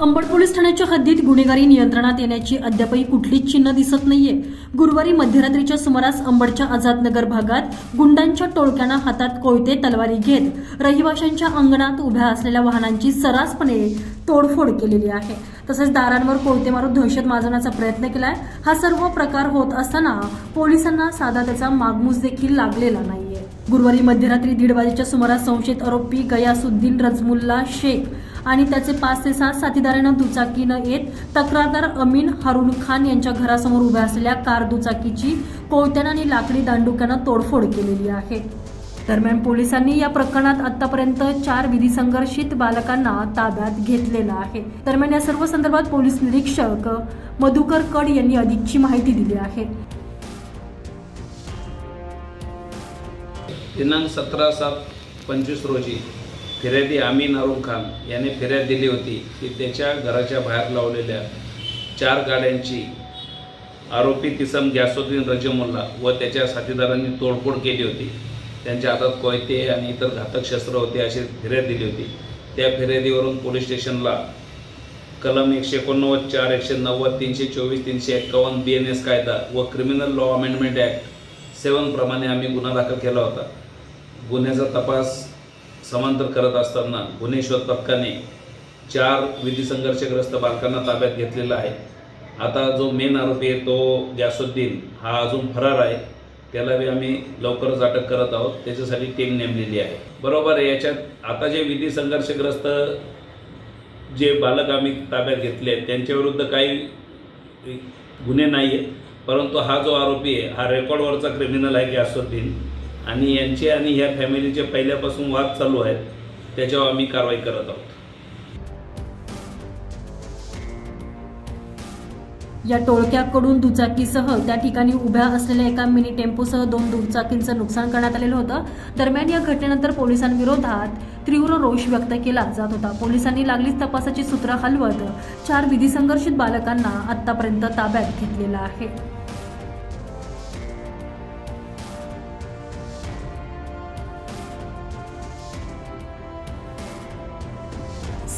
Ambad police ठाण्याच्या हद्दीत गुन्हेगारी नियंत्रणात येण्याची अद्यापही कुठलीच चिन्ह दिसत नाहीये. गुरुवारी मध्यरात्रीच्या सुमारास अंबडच्या आझादनगर भागात गुंडांच्या टोळक्यांना हातात कोयते तलवारी घेत रहिवाशांच्या अंगणात उभ्या असलेल्या वाहनांची सर्रासपणे तोडफोड केलेली आहे. तसेच दारांवर कोयते मारून दहशत माजवण्याचा प्रयत्न केलाय. हा सर्व प्रकार होत असताना पोलिसांना साधा त्याचा मागमूस देखील लागलेला नाहीये. गुरुवारी मध्यरात्री दीड वाजेच्या सुमारास संशयित आरोपी गयासुद्दीन रजमुल्ला शेख आणि त्याचे पाच ते सात साथीदारांना दुचाकीनं येत तक्रारदार अमीन हारून खान यांच्या घरासमोर उभ्या असलेल्या कार दुचाकीची कोयत्यानं आणि लाकडी दांडुक्यानं तोडफोड केलेली आहे. दरम्यान पोलिसांनी या प्रकरणात आतापर्यंत चार विधी संघर्षित बालकांना ताब्यात घेतलेलं आहे. दरम्यान या सर्व संदर्भात पोलीस निरीक्षक मधुकर कड यांनी अधिकची माहिती दिली आहे. दिनांक सतरा सात पंचवीस रोजी फिर्यादी आमीन अरुण खान याने फिर्याद दिली होती की त्याच्या घराच्या बाहेर लावलेल्या चार गाड्यांची आरोपी किसम गॅसोद्दीन रजमुल्ला व त्याच्या साथीदारांनी तोडफोड केली होती. त्यांच्या हातात कोयते आणि इतर घातक शस्त्र होते अशी फिर्याद दिली होती. त्या फिर्यादीवरून पोलीस स्टेशनला कलम एकशे एकोणनव्वद चार एकशे नव्वद तीनशे चोवीस तीनशे एक्कावन्न बी एन एस कायदा व क्रिमिनल लॉ अमेंडमेंट ॲक्ट सेवनप्रमाणे आम्ही गुन्हा दाखल केला होता. गुन्ह्याचा तपास समांतर करत असताना गुन्हे शोध पथकाने चार विधी संघर्षग्रस्त बालकांना ताब्यात घेतलेला आहे. आता जो मेन आरोपी आहे तो गॅसुद्दीन हा अजून फरार आहे. त्याला बी आम्ही लवकरच अटक करत आहोत. त्याच्यासाठी टीम नेमलेली आहे. बरोबर आहे याच्यात आता जे विधी संघर्षग्रस्त जे बालक आम्ही ताब्यात घेतले आहेत त्यांच्याविरुद्ध काही गुन्हे नाही आहेत परंतु हा जो आरोपी आहे हा रेकॉर्डवरचा क्रिमिनल आहे गॅसुद्दीन आणि यांचे आणि ह्या फॅमिलीचे पहिल्यापासून वाद चालू आहेत त्याच्यावर आम्ही कारवाई करत आहोत. या टोळक्याकडून दुचाकीसह त्या ठिकाणी उभ्या असलेल्या एका मिनी टेम्पोसह दोन दुचाकींचं नुकसान करण्यात आलेलं होतं. दरम्यान या घटनेनंतर पोलिसांविरोधात तीव्र रोष व्यक्त केला जात होता. पोलिसांनी लागलीच तपासाची सूत्र हलवत चार विधी संघर्षित बालकांना आतापर्यंत ताब्यात घेतलेला आहे.